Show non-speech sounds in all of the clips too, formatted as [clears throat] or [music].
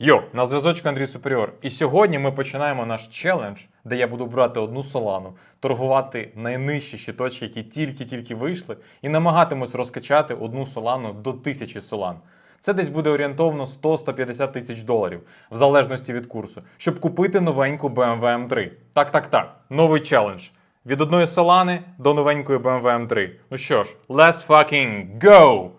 Йо, на зв'язочку Андрій Суперіор. І сьогодні ми починаємо наш челендж, де я буду брати одну солану, торгувати найнижчі щиточки, які тільки-тільки вийшли, і намагатимусь розкачати одну солану до тисячі солан. Це десь буде орієнтовно 100-150 тисяч доларів, в залежності від курсу, щоб купити новеньку BMW M3. Так, так, так, новий челендж. Від одної солани до новенької BMW M3. Ну що ж, let's fucking go!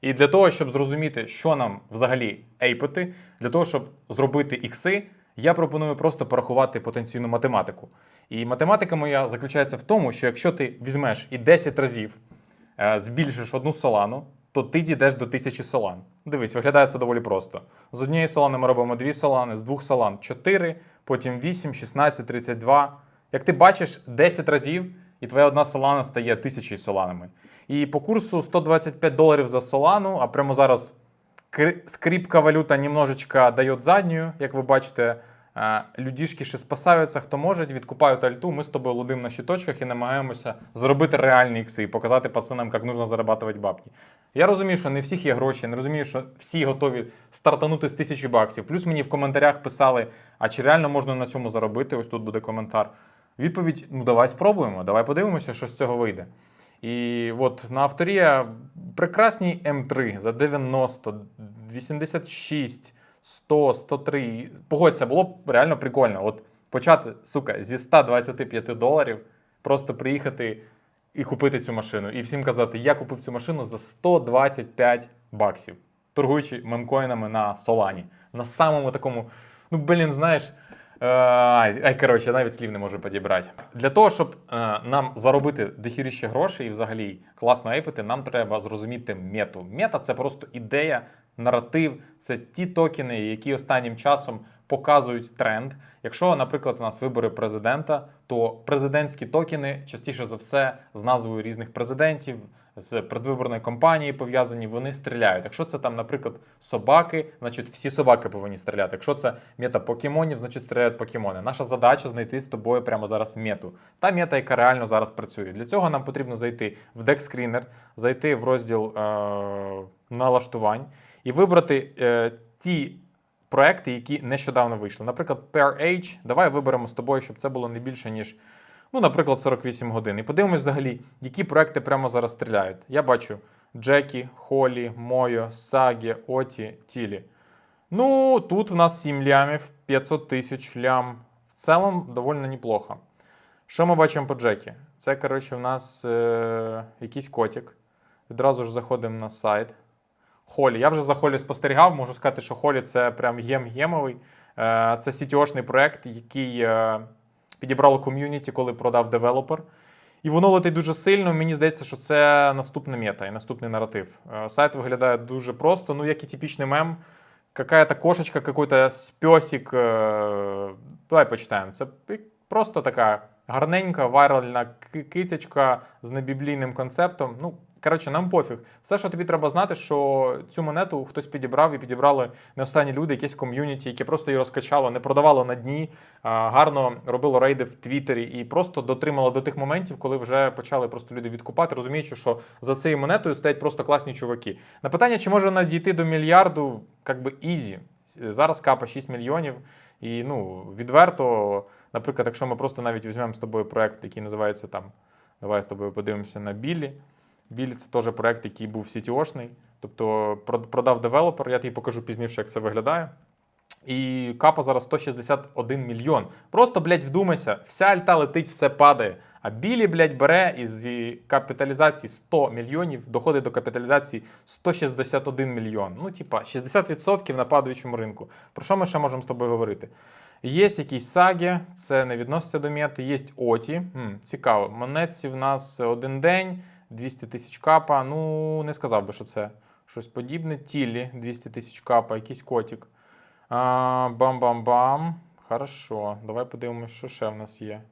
І для того, щоб зрозуміти, що нам взагалі ейпити, для того, щоб зробити ікси, я пропоную просто порахувати потенційну математику. І математика моя заключається в тому, що якщо ти візьмеш і 10 разів е, збільшиш одну солану, то ти дійдеш до тисячі солан. Дивись, виглядає це доволі просто. З однієї солани ми робимо дві солани, з двох солан 4, потім 8, 16, 32. Як ти бачиш, 10 разів, і твоя одна солана стає тисячі соланами. І по курсу 125 доларів за солану, а прямо зараз кри- скрипка валюта немножечко дає задню, як ви бачите. Людішки ще спасаються, хто може, відкупають альту. Ми з тобою лудим на щиточках і намагаємося зробити реальні ікси і показати пацанам, як нужно зарабатувати бабки. Я розумію, що не всіх є гроші, не розумію, що всі готові стартанути з тисячі баксів. Плюс мені в коментарях писали, а чи реально можна на цьому заробити? Ось тут буде коментар. Відповідь: ну давай спробуємо, давай подивимося, що з цього вийде. І от на авторія прекрасні М3 за 90, 86, 100, 103. Погодься, було б реально прикольно. От почати, сука, зі 125 доларів, просто приїхати і купити цю машину. І всім казати, я купив цю машину за 125 баксів, торгуючи мемкоїнами на Солані. На самому такому, ну блін, знаєш. Ай, ай, коротше, навіть слів не можу підібрати. Для того, щоб е, нам заробити дохіріще грошей і взагалі класно ейпити, нам треба зрозуміти мету. Мета це просто ідея, наратив, це ті токени, які останнім часом показують тренд. Якщо, наприклад, у нас вибори президента, то президентські токени частіше за все з назвою різних президентів. З предвиборної кампанії пов'язані, вони стріляють. Якщо це там, наприклад, собаки, значить всі собаки повинні стріляти. Якщо це мета покемонів, значить стріляють покемони. Наша задача знайти з тобою прямо зараз мету. Та мета, яка реально зараз працює. Для цього нам потрібно зайти в Screener, зайти в розділ е- налаштувань і вибрати е- ті проекти, які нещодавно вийшли. Наприклад, Age. Давай виберемо з тобою, щоб це було не більше, ніж, ну, наприклад, 48 годин. І подивимось взагалі, які проекти прямо зараз стріляють. Я бачу Джекі, Холі, Мойо, Сагі, Оті, Тілі. Ну, тут в нас 7 лямів, 500 тисяч лям. В цілому доволі неплохо. Що ми бачимо по Джекі? Це, коротше, в нас е- якийсь котик. Відразу ж заходимо на сайт. Холі. Я вже за Холі спостерігав, можу сказати, що Холі це прям гем-гемовий. Е, Це CTO-шний проект, який е, підібрало ком'юніті, коли продав девелопер. І воно летить дуже сильно. Мені здається, що це наступна мета і наступний наратив. Е, Сайт виглядає дуже просто, ну як і типічний мем. Какая-то кошечка, какой-то песик. е, Давай почитаємо. Це просто така гарненька, вайральна ки- кицячка з небіблійним концептом. Ну, коротше, нам пофіг. Все, що тобі треба знати, що цю монету хтось підібрав і підібрали не останні люди, якесь ком'юніті, яке просто її розкачало, не продавало на дні, гарно робило рейди в Твіттері і просто дотримало до тих моментів, коли вже почали просто люди відкупати, розуміючи, що за цією монетою стоять просто класні чуваки. На питання, чи може вона дійти до мільярду, як би ізі. Зараз капа 6 мільйонів. І ну, відверто, наприклад, якщо ми просто навіть візьмемо з тобою проект, який називається там, давай з тобою подивимося на Біллі. Біллі це теж проект, який був CTO-шний, тобто продав девелопер, я тобі покажу пізніше, як це виглядає. І капа зараз 161 мільйон. Просто, блядь, вдумайся, вся альта летить, все падає. А Білі, блядь, бере із капіталізації 100 мільйонів, доходить до капіталізації 161 мільйон. Ну, типа, 60% на падаючому ринку. Про що ми ще можемо з тобою говорити? Є якісь саги, це не відноситься до мети, є оті. М, цікаво. Монетці в нас один день, 200 тисяч капа. Ну, не сказав би, що це щось подібне. Тілі 200 тисяч капа, якийсь котик. Бам-бам-бам. Хорошо. Давай подивимось, що ще в нас є.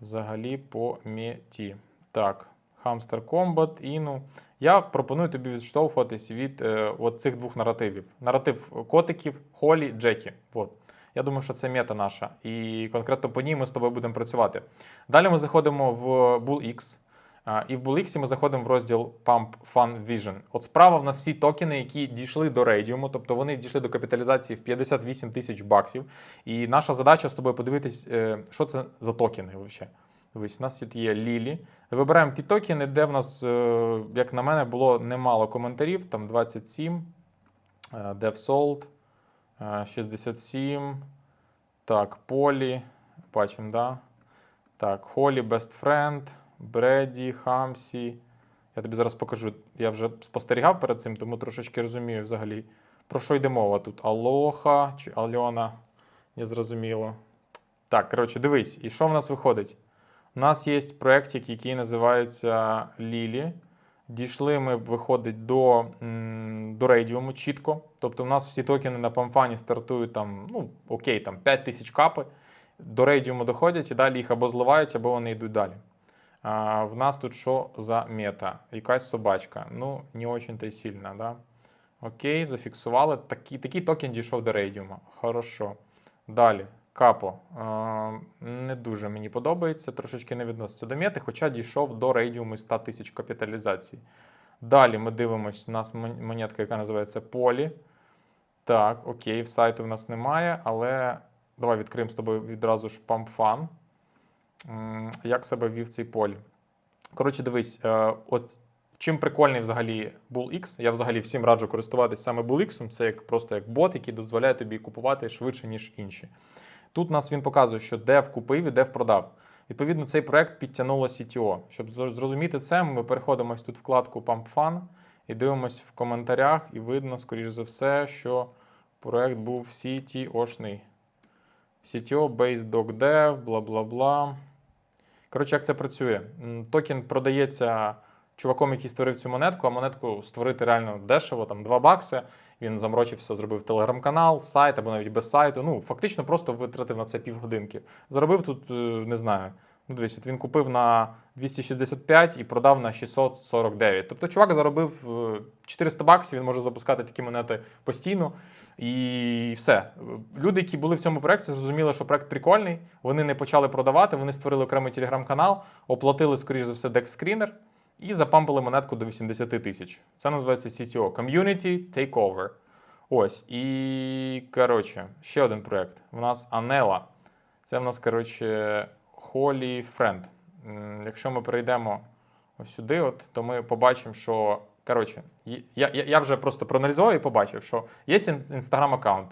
Взагалі по меті. Так, Hamster Combat, Іну. Я пропоную тобі відштовхуватись від е, от цих двох наративів: наратив котиків, Холі, Джекі. От. Я думаю, що це мета наша. І конкретно по ній ми з тобою будемо працювати. Далі ми заходимо в BullX. І в BullX ми заходимо в розділ Pump Fun Vision. От справа в нас всі токени, які дійшли до рейдіуму, тобто вони дійшли до капіталізації в 58 тисяч баксів. І наша задача з тобою подивитись, е, що це за токени взагалі. Дивись, у нас тут є Лілі. Вибираємо ті токени, де в нас, е, як на мене, було немало коментарів. Там 27, е, DevSold, е, 67. Так, Полі. Бачимо, да? Так, Холі, Best Friend, Бреді, Хамсі. Я тобі зараз покажу. Я вже спостерігав перед цим, тому трошечки розумію взагалі. Про що йде мова тут? Алоха чи Альона? Не зрозуміло. Так, коротше, дивись, і що в нас виходить? У нас є проєктик, який називається Лілі. Дійшли ми, виходить, до, до рейдіуму чітко. Тобто, у нас всі токени на памфані стартують там, ну, окей, там 5 тисяч капи. До рейдіуму доходять і далі їх або зливають, або вони йдуть далі. В нас тут що за мета? Якась собачка. Ну, не очень-то й сильна, да? Окей, зафіксували. Такий, такий токен дійшов до рейдіума. Хорошо. Далі. Капо. Не дуже мені подобається, трошечки не відноситься до мети, хоча дійшов до рейдіуму 100 тисяч капіталізації. Далі ми дивимося, у нас монетка, яка називається Полі. Так, окей, в сайту в нас немає, але давай відкриємо з тобою відразу ж PumpFun. Як себе вів цей полі? Коротше, дивись, е, от чим прикольний взагалі BullX, я взагалі всім раджу користуватись саме BullX, це як, просто як бот, який дозволяє тобі купувати швидше, ніж інші. Тут нас він показує, що дев купив і дев продав. Відповідно, цей проект підтягнуло CTO. Щоб зрозуміти це, ми переходимо тут вкладку Pump Fun і дивимось в коментарях, і видно, скоріш за все, що проект був CTO-шний. CTO, Base Dog Dev, бла бла бла. Коротше, як це працює? Токен продається чуваком, який створив цю монетку, а монетку створити реально дешево, там 2 бакси. Він заморочився, зробив телеграм-канал, сайт або навіть без сайту. Ну, фактично просто витратив на це півгодинки. Заробив тут, е, не знаю. Ну, дивись, він купив на 265 і продав на 649. Тобто чувак заробив е, 400 баксів, він може запускати такі монети постійно. І все. Люди, які були в цьому проєкті, зрозуміли, що проєкт прикольний. Вони не почали продавати, вони створили окремий телеграм-канал, оплатили, скоріш за все, DEX-скрінер і запампили монетку до 80 тисяч. Це називається CTO Community Takeover. Ось. І коротше, ще один проєкт. У нас Anela. Це в нас, коротше, Holy Friend. Якщо ми перейдемо ось сюди, от, то ми побачимо, що. Коротше, я, я, вже просто проаналізував і побачив, що є інстаграм-аккаунт.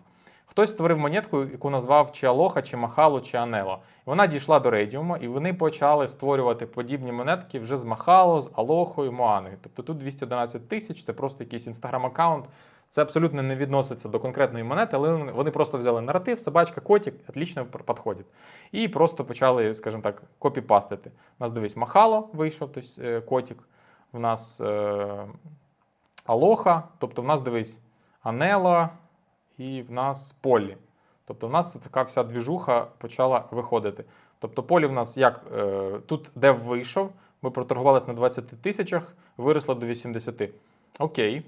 Хтось створив монетку, яку назвав чи Алоха, чи Махалу, чи Анело. Вона дійшла до Рейдіуму, і вони почали створювати подібні монетки вже з Махало, з Алохою, Моаною. Тобто тут 211 тисяч, це просто якийсь інстаграм-аккаунт. Це абсолютно не відноситься до конкретної монети, але вони просто взяли наратив, собачка, котик, отлично підходить. І просто почали, скажімо так, копіпастити. У нас дивись, Махало вийшов, тобто котик. В нас е, Алоха, тобто в нас дивись Анела і в нас Полі. Тобто в нас така вся двіжуха почала виходити. Тобто полі в нас як е, тут дев вийшов, ми проторгувалися на 20 тисячах, виросло до 80. Окей,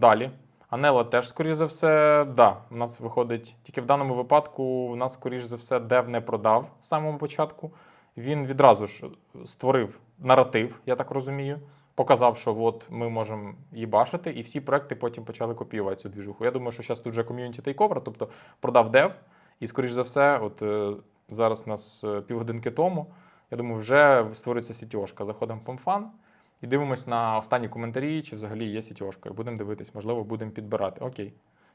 далі. Анела теж, скоріш за все, да, у нас виходить. Тільки в даному випадку у нас, скоріш за все, дев не продав в самому початку. Він відразу ж створив наратив, я так розумію. Показав, що от ми можемо її бачити, і всі проекти потім почали копіювати цю двіжуху. Я думаю, що зараз тут вже ком'юніті тейковер, тобто продав дев, і, скоріш за все, от е, зараз у нас е, півгодинки тому, я думаю, вже створюється сітьошка. Заходимо в PomFan і дивимось на останні коментарі, чи взагалі є сітьошка. І будемо дивитись, можливо, будемо підбирати. Окей.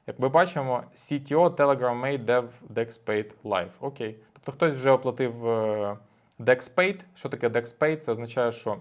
Як ми бачимо, CTO Telegram Made Dev DexPaid Live. Окей. Тобто хтось вже оплатив е, DexPaid. Що таке DexPaid? Це означає, що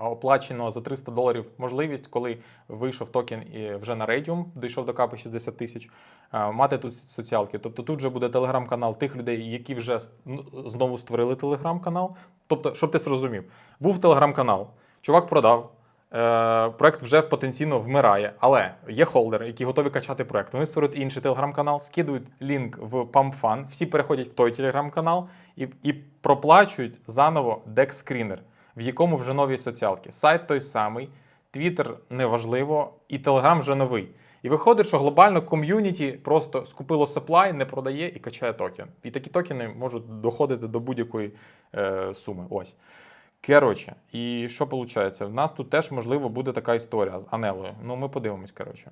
оплачено за 300 доларів можливість, коли вийшов токен і вже на Radium, дійшов до капи 60 тисяч, мати тут соціалки. Тобто тут вже буде телеграм-канал тих людей, які вже ну, знову створили телеграм-канал. Тобто, щоб ти зрозумів, був телеграм-канал, чувак продав. Е, проект вже потенційно вмирає, але є холдери, які готові качати проект. Вони створюють інший телеграм-канал, скидують лінк в PumpFun, всі переходять в той телеграм-канал і, і проплачують заново дек-скрінер, в якому вже нові соціалки. Сайт той самий, Твіттер неважливо, і Телеграм вже новий. І виходить, що глобально ком'юніті просто скупило supply, не продає і качає токен. І такі токени можуть доходити до будь-якої е, суми. Ось. Коротше, і що виходить? В нас тут теж, можливо, буде така історія з Анелою. Ну, ми подивимось, коротше.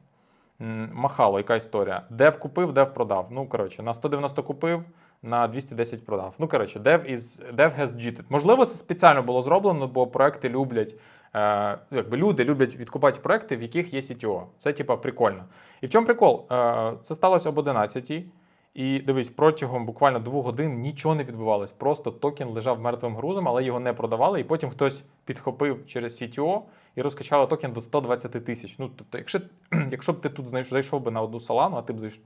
Махало, яка історія? Дев купив, дев продав. Ну, коротше, на 190 купив, на 210 продав. Ну, коротше, dev, is, dev has cheated. Можливо, це спеціально було зроблено, бо проекти люблять, е, якби люди люблять відкупати проекти, в яких є CTO. Це, типа, прикольно. І в чому прикол? Е, це сталося об 11 і дивись, протягом буквально двох годин нічого не відбувалось. Просто токен лежав мертвим грузом, але його не продавали. І потім хтось підхопив через CTO і розкачали токен до 120 тисяч. Ну, тобто, якщо, [clears throat] якщо б ти тут знайш- зайшов би на одну салану, а ти б зайш...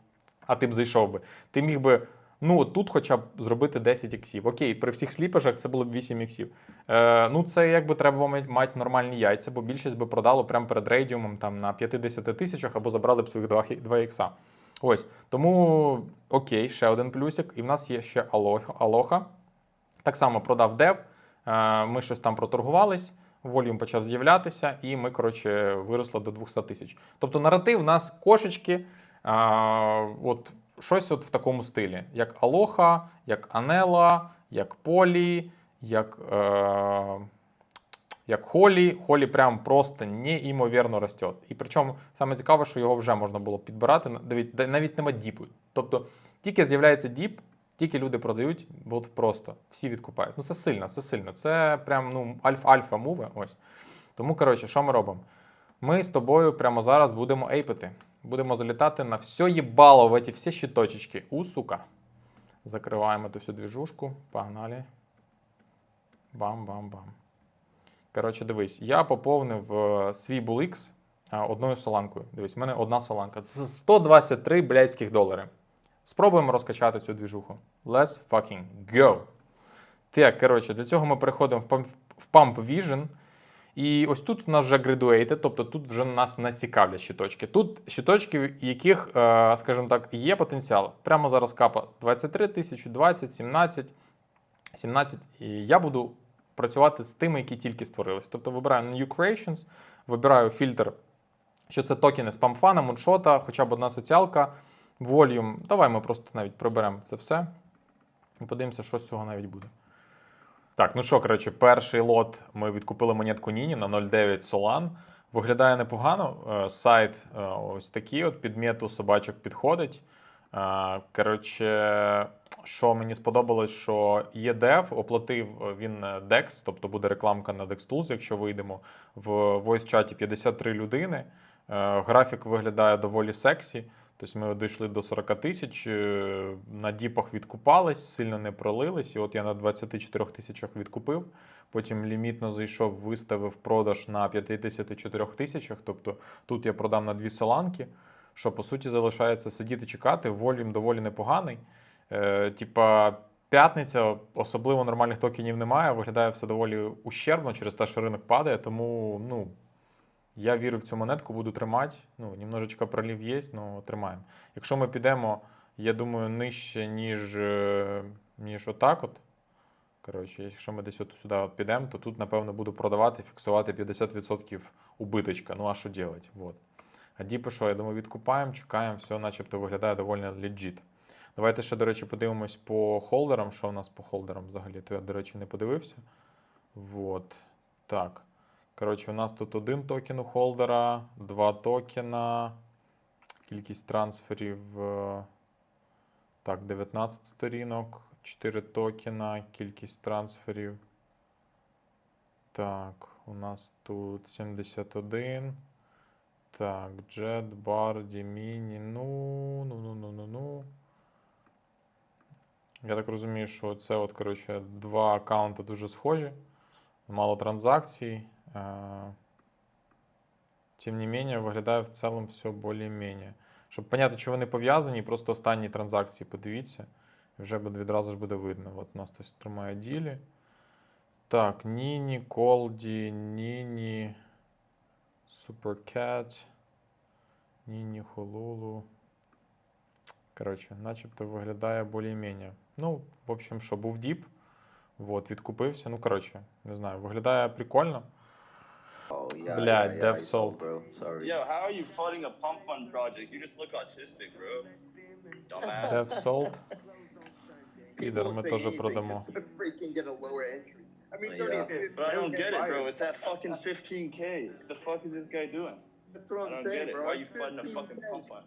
а ти б зайшов би, ти міг би. Ну, тут хоча б зробити 10 іксів. Окей, при всіх сліпежах це було б 8 іксів. Е, ну, це якби треба мати- нормальні яйця, бо більшість би продало прямо перед рейдіумом там, на 50 тисячах або забрали б своїх 2, 2 ікса. Ось. Тому окей, ще один плюсик. І в нас є ще Алоха. Так само продав дев. е, Ми щось там проторгувались, волюм почав з'являтися, і ми, коротше, виросли до 200 тисяч. Тобто наратив в нас кошечки, а, от щось от в такому стилі: як Алоха, як Анела, як Полі, як. Е, як Холі, Холі прям просто неймовірно росте. І причому саме цікаве, що його вже можна було підбирати. Навіть, навіть нема діпу. Тобто тільки з'являється діп, тільки люди продають, от просто всі відкупають. Ну це сильно, це сильно. Це прям ну, альфа-альфа мови. Ось. Тому, коротше, що ми робимо? Ми з тобою прямо зараз будемо ейпити. Будемо залітати на все їбало в ці всі щиточечки. У сука. Закриваємо ту всю двіжушку. Погнали. Бам-бам-бам. Коротше, дивись, я поповнив е, свій BullX е, одною соланкою. Дивись, в мене одна соланка. Це 123 блядських долари. Спробуємо розкачати цю двіжуху. Let's fucking go. Так, коротше, для цього ми переходимо в Pump, Vision. І ось тут у нас вже graduated, тобто тут вже нас не цікавлять щиточки. Тут щиточки, яких, е, скажімо так, є потенціал. Прямо зараз капа 23 тисячі, 20, 17, 17. І я буду працювати з тими, які тільки створились. Тобто вибираю New Creations, вибираю фільтр, що це токени з памфана, муншота, хоча б одна соціалка, Volume. Давай ми просто навіть приберемо це все і подивимося, що з цього навіть буде. Так, ну що, коротше, перший лот ми відкупили монетку Ніні на 0,9 Solana. Виглядає непогано. Е, Сайт е, ось такий, от під мету собачок підходить. Е, Коротше, що мені сподобалось, що ЄДФ оплатив е, він е, DEX, тобто буде рекламка на DexTools, якщо вийдемо в voice-чаті 53 людини. Графік виглядає доволі сексі. Тобто ми дійшли до 40 тисяч, на діпах відкупались, сильно не пролились. І от я на 24 тисячах відкупив. Потім лімітно зайшов, виставив продаж на 54 тисячах. Тобто тут я продам на дві соланки, що по суті залишається сидіти чекати. Волюм доволі непоганий. Е, типа, п'ятниця, особливо нормальних токенів немає. Виглядає все доволі ущербно через те, що ринок падає. Тому ну, я вірю в цю монетку, буду тримати. Ну, немножечко пролів є, але тримаємо. Якщо ми підемо, я думаю, нижче, ніж, е, ніж отак. от. Коротше, якщо ми десь от сюди от підемо, то тут, напевно, буду продавати, фіксувати 50% убиточка. Ну, а що робити? Вот. А діпи що, я думаю, відкупаємо, чекаємо, все начебто виглядає доволі легіт. Давайте ще, до речі, подивимось по холдерам. Що у нас по холдерам взагалі? То я, до речі, не подивився. Вот. Так. Коротше, у нас тут один токен у холдера, два токена, кількість трансферів. е, Так, 19 сторінок, 4 токена, кількість трансферів. Так, у нас тут 71. Так, Jet, Bar, Dimini. Ну, ну, ну, ну, ну, ну. Я так розумію, що це от, коротше, два аккаунти дуже схожі. Мало транзакцій. Е, Тим не менее, виглядає в цілому все більш-менш. Щоб поняти, чи вони пов'язані, просто останні транзакції подивіться. і Вже буде, відразу ж буде видно. От у нас хтось тримає ділі. Так, Ніні, Колді, Ніні, Суперкет, Ніні, Холулу. Коротше, начебто виглядає більш-менш. Ну, в общем, що був діп. Вот, відкупився. Ну, коротше, не знаю, виглядає прикольно. Oh yeah. Блядь, yeah, yeah, Dev Salt. Yo, how are you funding a pump fund project? You just look autistic, bro. Dumbass. Dev Salt. Підер, ми теж продамо. I mean, Yeah. 30, But I don't get it, bro. It's at fucking 15k. What the fuck is this guy doing? That's what I I'm don't saying, get it. bro. Why are you It's fighting a 15K. pump fund?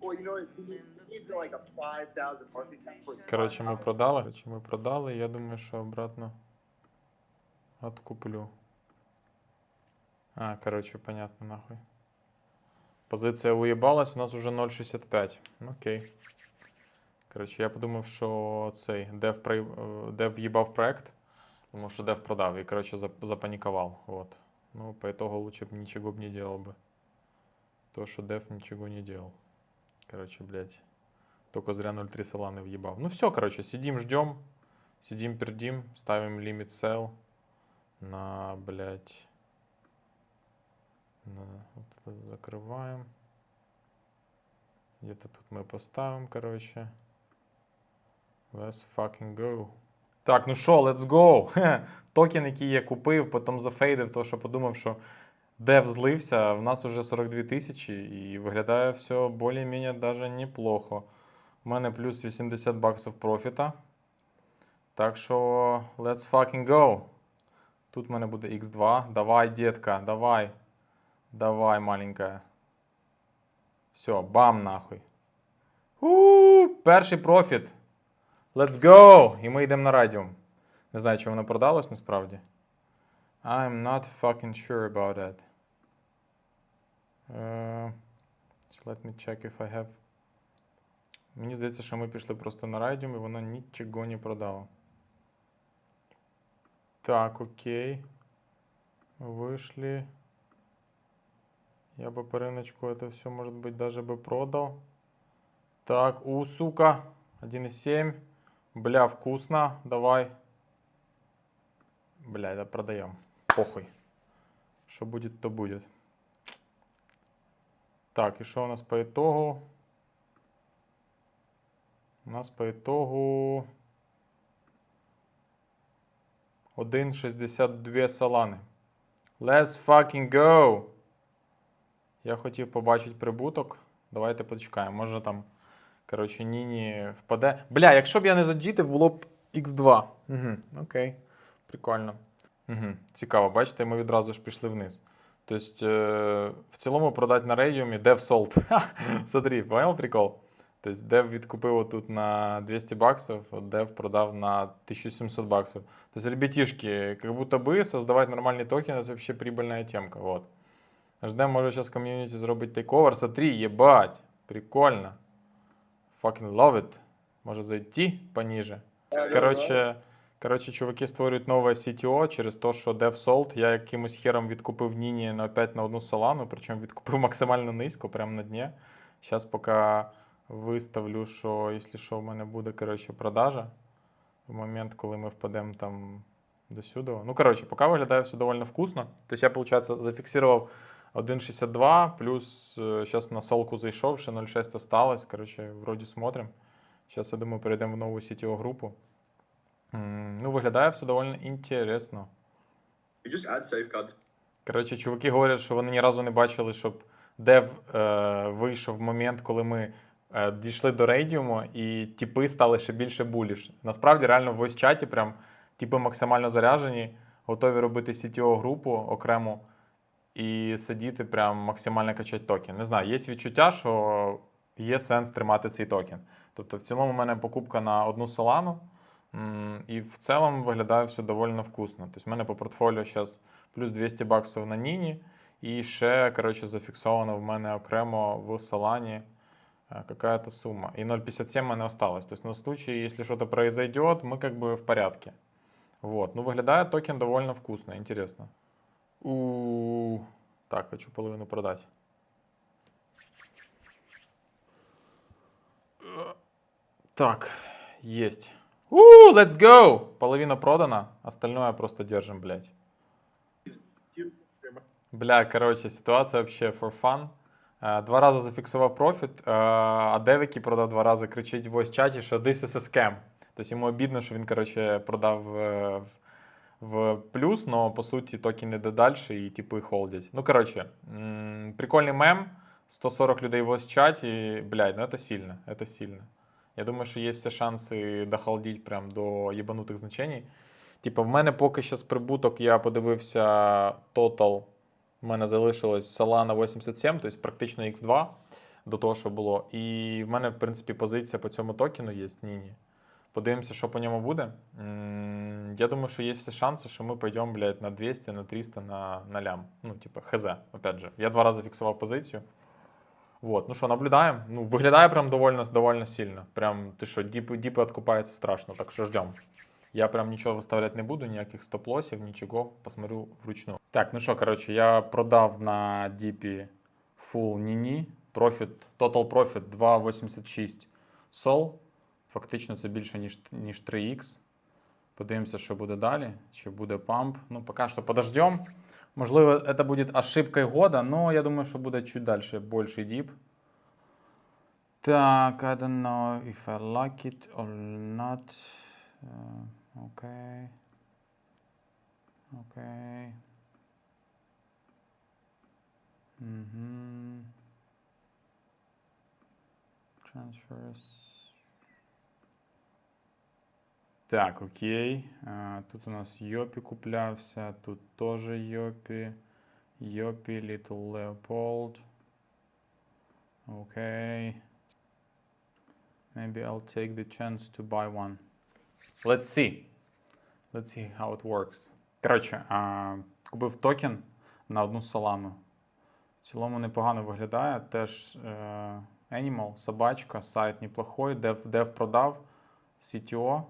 Well, you know, he needs, he needs like a 5,000 market cap for his Коротше, ми 5,000. продали. Коротше, ми продали. Я думаю, що обратно откуплю. А, коротше, понятно, нахуй. Позиція уїбалась, у нас уже 0,65. Ну, Окей. Коротше, я подумав, що цей дев, при... е, дев в'їбав проект, тому що дев продав і, коротше, зап- запанікував. Вот. Ну, по итогу лучше бы ничего бы не делал бы. То, что дев ничего не делал. Короче, блядь. Только зря 0.3 Solana въебал. Ну все, короче, сидим, ждем. Сидим, пердим. Ставим лимит sell на, блядь, на, вот это закрываем. Где-то тут мы поставим, короче. Let's fucking go. Так, ну що, let's go. Токен, який я купив, потім зафейдив, то що подумав, що дев злився, в нас вже 42 тисячі, і виглядає все більш-менш даже неплохо. У мене плюс 80 баксів профіта. Так що, let's fucking go. Тут в мене буде X2. Давай, детка, давай. Давай, маленькая. Все, бам нахуй. у перший профіт. Let's go! І ми йдемо на радіум. Не знаю, чи воно продалось насправді. I'm not fucking sure about that. Uh, just let me check if I have. Мені здається, що ми пішли просто на радіум і воно нічого не продало. Так, окей. Вышли. Я бы по рыночку это все, может быть, даже бы продал. Так, у, сука. 1,7. Бля, вкусно. Давай. Бля, это продаем. Похуй. Что будет, то будет. Так, и что у нас по итогу? У нас по итогу 1,62 салани. Let's fucking go! Я хотів побачити прибуток. Давайте почекаємо. Може там, коротше, Ніні впаде. Бля, якщо б я не заджітив, було б X2. Угу, окей. Прикольно. Угу. Цікаво, бачите, ми відразу ж пішли вниз. Тобто, е, в цілому продати на рейдіумі Dev sold. Ха, [laughs] Смотри, понял прикол? Тобто, Dev відкупив отут на 200 баксів, а Dev продав на 1700 баксів. Тобто, ребятишки, как будто бы создавать нормальный токен это вообще прибыльная темка. Вот. Ждем, може сейчас комьюнити зробить тейковер. Смотри, ебать, прикольно. Fucking love it. Може зайти пониже. Короче, короче, чуваки створюють нове CTO через те, що Dev Sold. Я якимось хером відкупив Ніні на опять на одну солану, причому відкупив максимально низько, прямо на дні. Зараз поки виставлю, що якщо що, в мене буде короче, продажа в момент, коли ми впадемо там до сюди. Ну, коротше, поки виглядає все довольно вкусно. Тобто я, виходить, зафіксував 1,62, плюс зараз на солку зайшов, ще 0,6 осталось. Коротше, вроді смотрим. Зараз, я думаю, перейдемо в нову сітєву групу. Ну, виглядає все доволі інтересно. Коротше, чуваки говорять, що вони ні разу не бачили, щоб дев е, вийшов в момент, коли ми е, дійшли до рейдіуму, і тіпи стали ще більше буліш. Насправді, реально в voice чаті прям тіпи максимально заряжені, готові робити CTO групу окремо і сидіти прям максимально качати токен. Не знаю, є відчуття, що є сенс тримати цей токен. Тобто, в цілому, у мене покупка на одну солану. М, І в цілому виглядає все доволі вкусно. Тобто, в мене по портфоліо зараз плюс 200 баксів на Ніні, і ще, коротше, зафіксовано в мене окремо в Солані е, какая-то сумма. І 0,57 в мене осталось. Тобто, на случай, если что-то произойдет, мы как бы в порядке. Вот. Ну, выглядает токен довольно вкусно, интересно. У Так, хочу половину продать. Э, Так, есть. У, let's go! Половина продана, остальное просто держим, блядь. Бля, короче, ситуація вообще for fun. Е, Два рази зафіксував профіт, е, а Девікі продав два рази, кричить в voice чаті, що this is a scam. Тобто йому обідно, що він, короче, продав е, в плюс, но по суті токени йде далі і типи холдять. Ну, короче, м, прикольний мем. 140 людей в чаті, блядь, ну это сильно, это сильно. Я думаю, що є всі шанси дохолдить прям до єбанутих значений. Типу, в мене поки що з прибуток я подивився Total. В мене залишилось Solana 87, тобто практично X2 до того, що було. І в мене, в принципі, позиція по цьому токену є. Ні-ні. Подивимося, що по ньому буде. М, Я думаю, що є всі шанси, що ми пойдемо, блядь, на 200, на 300, на, на лям. Ну, типу, хз, опять же. Я два рази фіксував позицію. Вот. Ну що, наблюдаємо. Ну, виглядає прям довольно, довольно сильно. Прям, ти що, діпи, діпи откупаються страшно, так що ждем. Я прям нічого виставляти не буду, ніяких стоп-лосів, нічого, посмотрю вручну. Так, ну що, коротше, я продав на діпі full Nini. Profit, total profit 2,86 сол. Фактично це більше, ніж, ніж 3х. Подивимося, що буде далі. Чи буде памп. Ну, поки що подождем. Можливо, це буде ошибкою года, но я думаю, що буде чуть далі більший діп. Так, I don't know if I like it or not. Uh, okay. Okay. Transfers. Так, окей. Тут у нас Йопі куплявся, тут теж Йопі. Йопі, Little Leopold. Окей. Maybe I'll take the chance to buy one. Let's see. Let's see how it works. Коротше, а, купив токен на одну солану. В цілому непогано виглядає. Теж е, Animal, собачка, сайт неплохой. Дев, дев продав, CTO.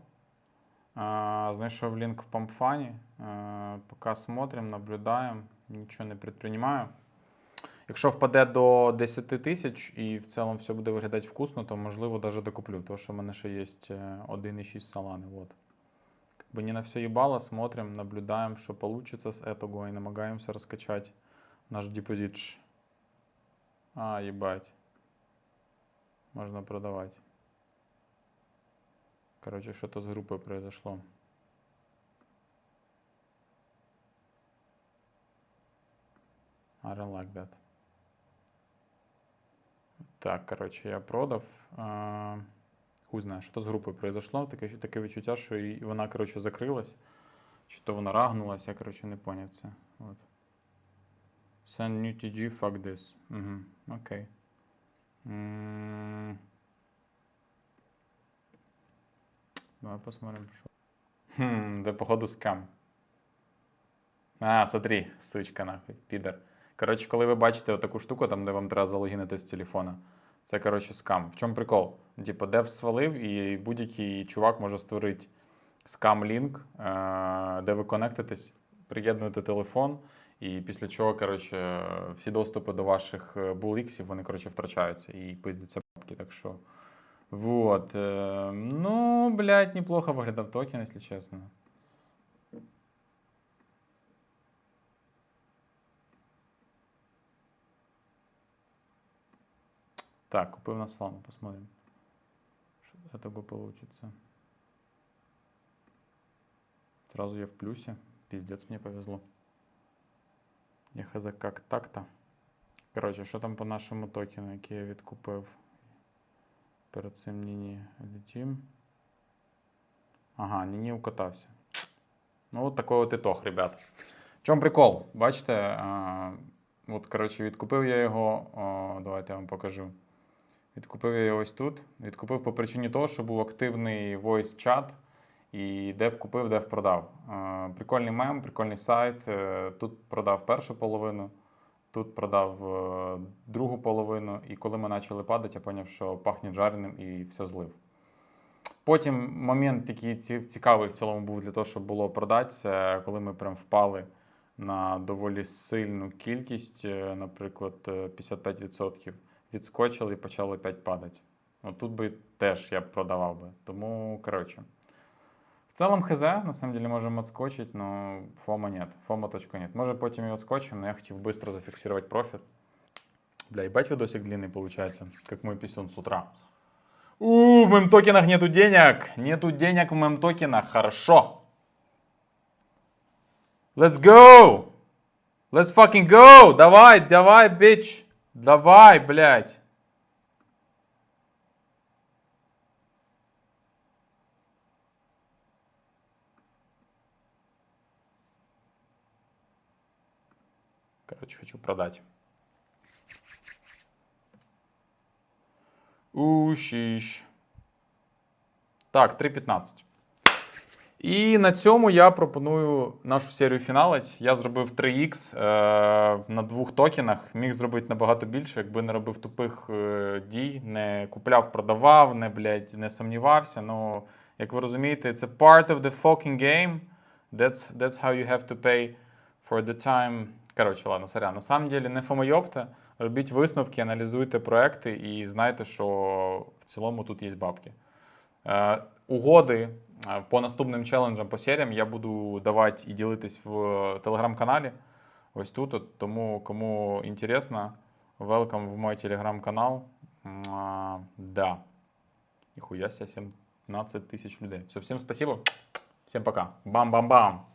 Знайшов лінк в пампфані. А, поки смотрим, наблюдаємо, нічого не предпринимаю. Якщо впаде до 10 тисяч і в цілому все буде виглядати вкусно, то можливо навіть докуплю, тому що в мене ще є е, 1,6 салани. Вот. Как бы не на все ебало, смотрим, наблюдаем, что получится с этого и намагаемся раскачать наш депозит. А, ебать. Можно продавать. Короче, что-то с группой произошло. I don't like that. Так, короче, я продав. А, Хуй знає, що то з групою произошло. Таке, таке відчуття, що і вона, коротше, закрилась. Чи то вона рагнулась, я, коротше, не поняв це. От. Send new TG, fuck this. Угу, окей. М. Давай посмотрим, що. Хм, да походу скам. А, смотри, сучка нахуй, підер. Коротше, коли ви бачите таку штуку, там, де вам треба залогінити з телефона, це, коротше, скам. В чому прикол? Типу, дев свалив, і будь-який чувак може створити скам-лінк, е, де ви конектитесь, приєднуєте телефон, і після чого, коротше, всі доступи до ваших е, буліксів, вони, коротше, втрачаються і пиздяться бабки. Так що. Вот. е, Ну, блядь, неплохо виглядав токен, якщо чесно. Так, купив на славу, посмотрим. Что от этого получится. Сразу я в плюсе. Пиздец, мне повезло. Я хз как так-то. Коротше, що там по нашому токену, який я відкупив перед цим Ніні летім. Ага, Ніні укатався. Ну, от такий от ітог, ребят. В чому прикол? Бачите, а, от, коротше, відкупив я його. О, давайте я вам покажу. Відкупив я його ось тут. Відкупив по причині того, що був активний voice чат і дев купив, дев продав. Е, Прикольний мем, прикольний сайт. Е, Тут продав першу половину, тут продав е, другу половину. І коли ми почали падати, я зрозумів, що пахне жареним і все злив. Потім момент ці- цікавий в цілому був для того, щоб було продати, це коли ми прям впали на доволі сильну кількість, е, наприклад, е, 55%. Відскочили і почали опять падати. От тут би теж я продавав би. Тому, коротше. Целом хз, на самом деле можем отскочить, но фома нет. Фома точка нет. Может потім и отскочим, но я хотел быстро зафиксировать профит. Бля, ебать видосик длинный получается, как мой писюн с утра. У, в моем токенах нету денег. Нету денег в моем токенах. Хорошо. Let's go. Let's fucking go. Давай, давай, bitch. Давай, блядь. Хочу продать. Ушіш. Так, 3.15. І на цьому я пропоную нашу серію фіналити. Я зробив 3х е, на двох токенах. Міг зробити набагато більше, якби не робив тупих е, дій, не купляв, продавав, не, блядь, не сумнівався. Ну, як ви розумієте, це part of the fucking game. That's, that's how you have to pay for the time. Коротше, ладно, сорян. На самом деле, не фомойопте. Робіть висновки, аналізуйте проекти і знайте, що в цілому тут є бабки. Е, угоди е, по наступним челенджам по серіям я буду давати і ділитись в телеграм-каналі. Ось тут. От, тому, кому інтересно, welcome в мой телеграм-канал. А, Да. Себе, 17 тисяч людей. Все, всім спасибо. Всім пока. Бам-бам-бам.